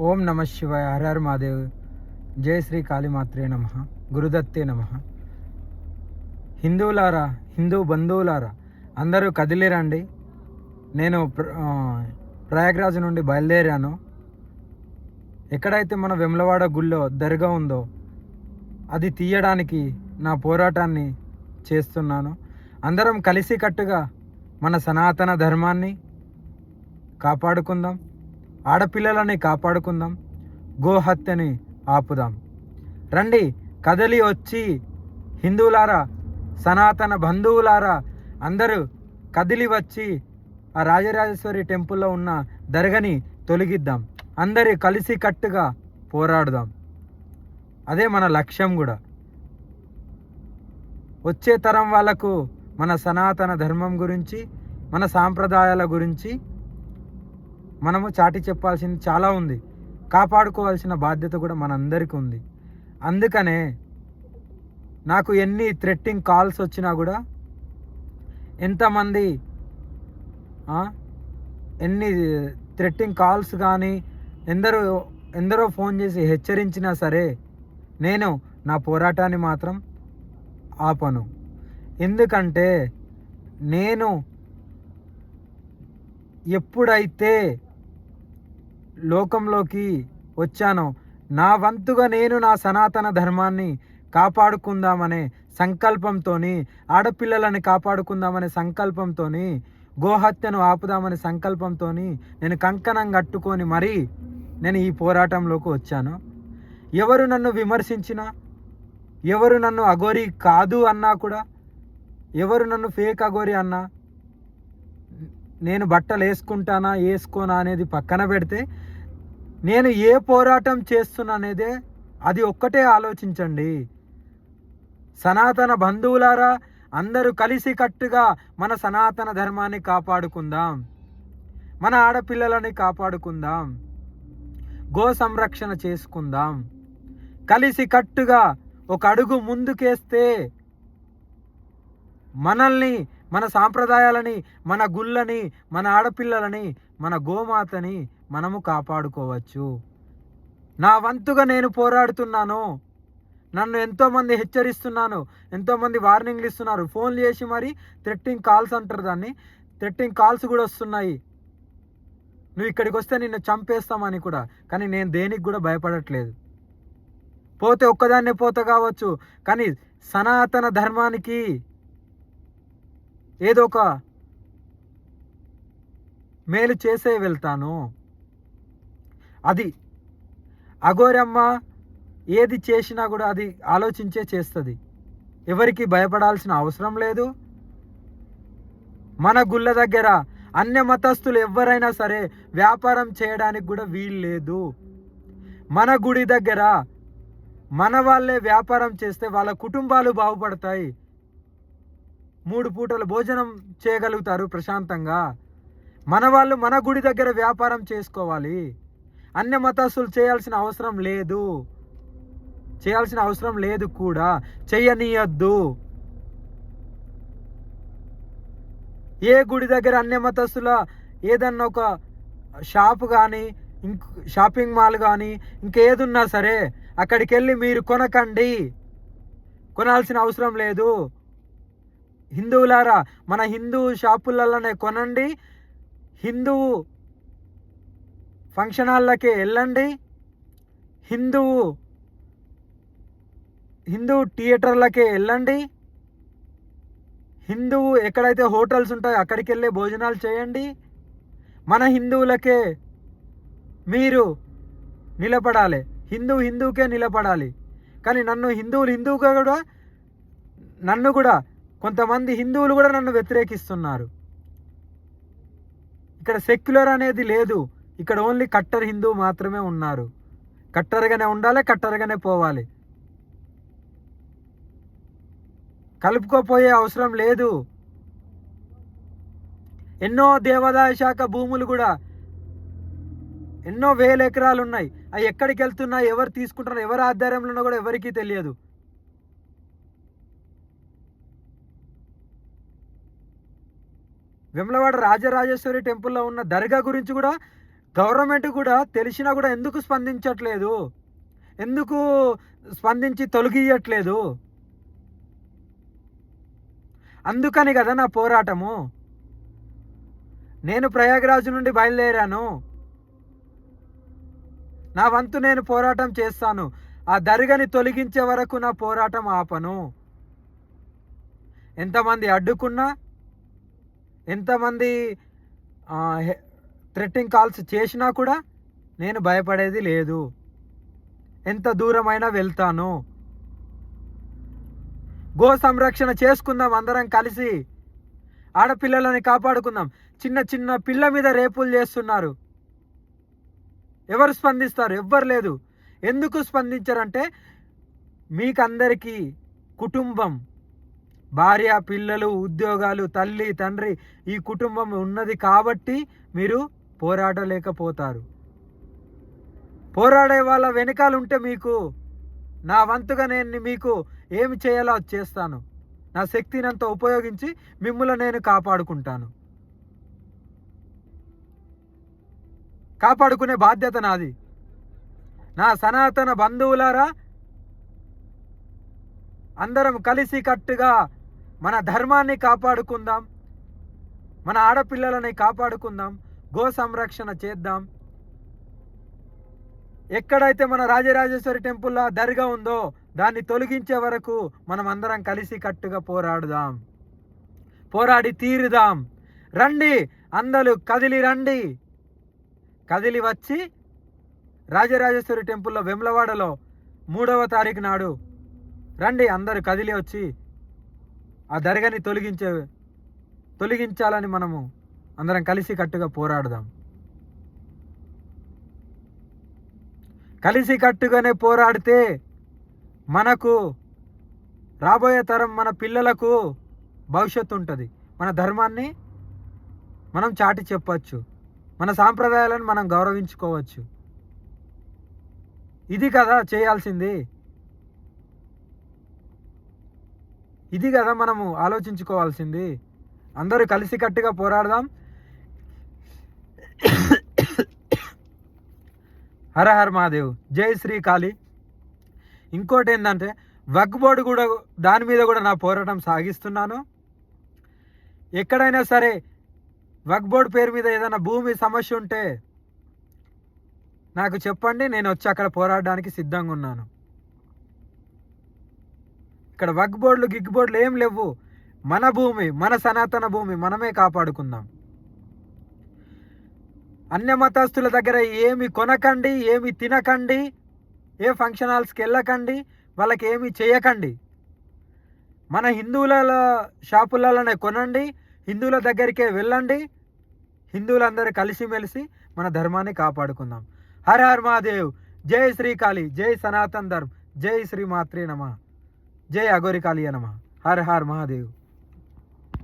ఓం నమ శివాయ హర హర మహాదేవ్ జయ శ్రీ కాళీమాత్రే నమ గురుదత్తే నమ. హిందువులారా హిందూ బంధువులారా అందరూ కదిలిరండి. నేను ప్ర- ప్రయాగ్రాజ్ నుండి బయలుదేరాను. ఎక్కడైతే మన వెమ్లవాడ గుళ్ళో దర్గా ఉందో అది తీయడానికి నా పోరాటాన్ని చేస్తున్నాను. అందరం కలిసికట్టుగా మన సనాతన ధర్మాన్ని కాపాడుకుందాం. ఆడపిల్లలని కాపాడుకుందాం గోహత్యని ఆపుదాం. రండి కదలి వచ్చి హిందువులారా సనాతన బంధువులారా అందరూ కదిలి వచ్చి ఆ రాజరాజేశ్వరి టెంపుల్లో ఉన్న దర్గని తొలగిద్దాం. అందరి కలిసి కట్టుగా పోరాడుదాం. అదే మన లక్ష్యం కూడా. వచ్చే తరం వాళ్ళకు మన సనాతన ధర్మం గురించి మన సాంప్రదాయాల గురించి మనము చాటి చెప్పాల్సింది చాలా ఉంది. కాపాడుకోవాల్సిన బాధ్యత కూడా మనందరికీ ఉంది. అందుకనే నాకు ఎన్ని థ్రెట్టింగ్ కాల్స్ వచ్చినా కూడా ఎంతమంది ఎన్ని థ్రెట్టింగ్ కాల్స్ కానీ ఎందరో ఎందరో ఫోన్ చేసి హెచ్చరించినా సరే నేను నా పోరాటాన్ని మాత్రం ఆపను. ఎందుకంటే నేను ఎప్పుడైతే లోకంలోకి వచ్చానో. నా వంతుగా నేను నా సనాతన ధర్మాన్ని కాపాడుకుందామనే సంకల్పంతో ఆడపిల్లలని కాపాడుకుందామనే సంకల్పంతో గోహత్యను ఆపుదామనే సంకల్పంతో నేను కంకణం కట్టుకొని మరీ నేను ఈ పోరాటంలోకి వచ్చాను. ఎవరు నన్ను విమర్శించినా ఎవరు నన్ను అఘోరి కాదు అన్నా కూడా ఎవరు నన్ను ఫేక్ అఘోరి అన్నా నేను బట్టలు వేసుకుంటానా వేసుకోనా అనేది పక్కన పెడితే నేను ఏ పోరాటం చేస్తున్నానేదే అది ఒక్కటే ఆలోచించండి. సనాతన బంధువులారా అందరూ కలిసి కట్టుగా మన సనాతన ధర్మాన్ని కాపాడుకుందాం. మన ఆడపిల్లలని కాపాడుకుందాం. గో సంరక్షణ చేసుకుందాం. కలిసి కట్టుగా ఒక అడుగు ముందుకేస్తే మనల్ని మన సాంప్రదాయాలని మన గుళ్ళని మన ఆడపిల్లలని మన గోమాతని మనము కాపాడుకోవచ్చు. నా వంతుగా నేను పోరాడుతున్నాను. నన్ను ఎంతోమంది హెచ్చరిస్తున్నాను. ఎంతోమంది వార్నింగ్లు ఇస్తున్నారు. ఫోన్లు చేసి మరి థ్రెట్టింగ్ కాల్స్ అంటారు దాన్ని. థ్రెట్టింగ్ కాల్స్ కూడా వస్తున్నాయి. నువ్వు ఇక్కడికి వస్తే నిన్ను చంపేస్తామని కూడా. కానీ నేను దేనికి కూడా భయపడట్లేదు. పోతే ఒక్కదాన్నే పోత కావచ్చు. కానీ సనాతన ధర్మానికి ఏదో ఒక మేలు చేసే వెళ్తాను. అది అఘోరమ్మ ఏది చేసినా కూడా అది ఆలోచించే చేస్తుంది. ఎవరికి భయపడాల్సిన అవసరం లేదు. మన గుళ్ళ దగ్గర అన్య మతస్థులు ఎవరైనా సరే వ్యాపారం చేయడానికి కూడా వీలు లేదు. మన గుడి దగ్గర మన వాళ్ళే వ్యాపారం చేస్తే వాళ్ళ కుటుంబాలు బాగుపడతాయి. మూడు పూటలు భోజనం చేయగలుగుతారు ప్రశాంతంగా. మన వాళ్ళు మన గుడి దగ్గర వ్యాపారం చేసుకోవాలి. అన్య మతస్థులు చేయాల్సిన అవసరం లేదు. చేయాల్సిన అవసరం లేదు కూడా. చెయ్యనీయద్దు. ఏ గుడి దగ్గర అన్య మతస్థుల ఏదన్నా ఒక షాప్ కానీ ఇంక షాపింగ్ మాల్ కానీ ఇంకేదున్నా సరే అక్కడికి వెళ్ళి మీరు కొనకండి. కొనాల్సిన అవసరం లేదు. హిందువులారా మన హిందూ షాపులలోనే కొనండి హిందువు ఫంక్షన్ హాల్లకి వెళ్ళండి హిందువు హిందూ థియేటర్లకే వెళ్ళండి హిందువు ఎక్కడైతే హోటల్స్ ఉంటాయో అక్కడికి వెళ్ళే భోజనాలు చేయండి. మన హిందువులకే మీరు నిలబడాలి. హిందూ హిందువుకే నిలబడాలి. కానీ నన్ను హిందువులు హిందువుగా కూడా నన్ను కూడా కొంతమంది హిందువులు కూడా నన్ను వ్యతిరేకిస్తున్నారు. ఇక్కడ సెక్యులర్ అనేది లేదు. ఇక్కడ ఓన్లీ కట్టర్ హిందూ మాత్రమే ఉన్నారు. కట్టరగానే ఉండాలి కట్టరగానే పోవాలి. కలుపుకోపోయే అవసరం లేదు. ఎన్నో దేవాదాయ శాఖ భూములు కూడా ఎన్నో వేల ఎకరాలు ఉన్నాయి. అవి ఎక్కడికి వెళ్తున్నాయి ఎవరు తీసుకుంటున్నారు ఎవరి ఆధ్వర్యంలో కూడా ఎవరికీ తెలియదు. విమలవాడ రాజరాజేశ్వరి టెంపుల్లో ఉన్న దర్గా గురించి కూడా గవర్నమెంట్ కూడా తెలిసినా కూడా ఎందుకు స్పందించట్లేదు? ఎందుకు స్పందించి తొలగియట్లేదు అందుకని కదా నా పోరాటము. నేను ప్రయాగరాజు నుండి బయలుదేరాను. నా వంతు నేను పోరాటం చేస్తాను. ఆ దర్గని తొలగించే వరకు నా పోరాటం ఆపను. ఎంతమంది అడ్డుకున్నా ఎంతమంది థ్రెట్టింగ్ కాల్స్ చేసినా కూడా నేను భయపడేది లేదు. ఎంత దూరమైనా వెళ్తాను. గో సంరక్షణ చేసుకుందాం అందరం కలిసి. ఆడపిల్లలని కాపాడుకుందాం. చిన్న చిన్న పిల్ల మీద రేపులు చేస్తున్నారు. ఎవరు స్పందిస్తారు? ఎవ్వరు లేదు. ఎందుకు స్పందించారంటే మీకందరికీ కుటుంబం భార్య పిల్లలు ఉద్యోగాలు తల్లి తండ్రి ఈ కుటుంబం ఉన్నది కాబట్టి మీరు పోరాడలేకపోతారు. పోరాడే వాళ్ళ వెనకాల ఉంటే మీకు నా వంతుగా నేను మీకు ఏమి చేయాలో చేస్తాను. నా శక్తినంతా ఉపయోగించి మిమ్మల్ని నేను కాపాడుకుంటాను. కాపాడుకునే బాధ్యత నాది. నా సనాతన బంధువులారా అందరం కలిసి కట్టుగా మన ధర్మాన్ని కాపాడుకుందాం. మన ఆడపిల్లలని కాపాడుకుందాం. గో సంరక్షణ చేద్దాం. ఎక్కడైతే మన రాజరాజేశ్వరి టెంపుల్లో దర్గా ఉందో దాన్ని తొలగించే వరకు మనం అందరం కలిసి కట్టుగా పోరాడుదాం. పోరాడి తీరుదాం. రండి అందరూ కదిలి రండి. కదిలి వచ్చి రాజరాజేశ్వరి టెంపుల్లో వెమ్లవాడలో మూడవ తారీఖు నాడు రండి అందరూ కదిలి వచ్చి ఆ దర్గాని తొలగించే తొలగించాలని మనము అందరం కలిసి కట్టుగా పోరాడదాం. కలిసి కట్టుగానే పోరాడితే మనకు రాబోయే తరం మన పిల్లలకు భవిష్యత్తు ఉంటుంది. మన ధర్మాన్ని మనం చాటి చెప్పచ్చు. మన సాంప్రదాయాలను మనం గౌరవించుకోవచ్చు. ఇది కదా చేయాల్సింది. ఇది కదా మనము ఆలోచించుకోవాల్సింది. అందరూ కలిసికట్టుగా పోరాడదాం. హర హర మహాదేవ్. జై శ్రీ కాళీ ఇంకోటి ఏంటంటే వక్ బోర్డు కూడా దాని మీద కూడా నా పోరాటం సాగిస్తున్నాను. ఎక్కడైనా సరే వక్ బోర్డు పేరు మీద ఏదైనా భూమి సమస్య ఉంటే నాకు చెప్పండి నేను వచ్చి అక్కడ పోరాడడానికి సిద్ధంగా ఉన్నాను. ఇక్కడ వగ్ బోర్డులు గిగ్ బోర్డులు ఏం లేవు. మన భూమి మన సనాతన భూమి మనమే కాపాడుకుందాం. అన్య మతస్థుల దగ్గర ఏమి కొనకండి ఏమి తినకండి ఏ ఫంక్షన్ హాల్స్కి వెళ్ళకండి వాళ్ళకి ఏమి చేయకండి. మన హిందువుల షాపులలోనే కొనండి హిందువుల దగ్గరికే వెళ్ళండి హిందువులందరూ కలిసిమెలిసి మన ధర్మాన్ని కాపాడుకుందాం. హర హర్ మహాదేవ్ జై శ్రీకాళి జై సనాతన్ ధర్మ్ జై శ్రీ మాత్రే నమ. జై అగోరి కాళీ నమ హర్ హర్ మహాదేవ్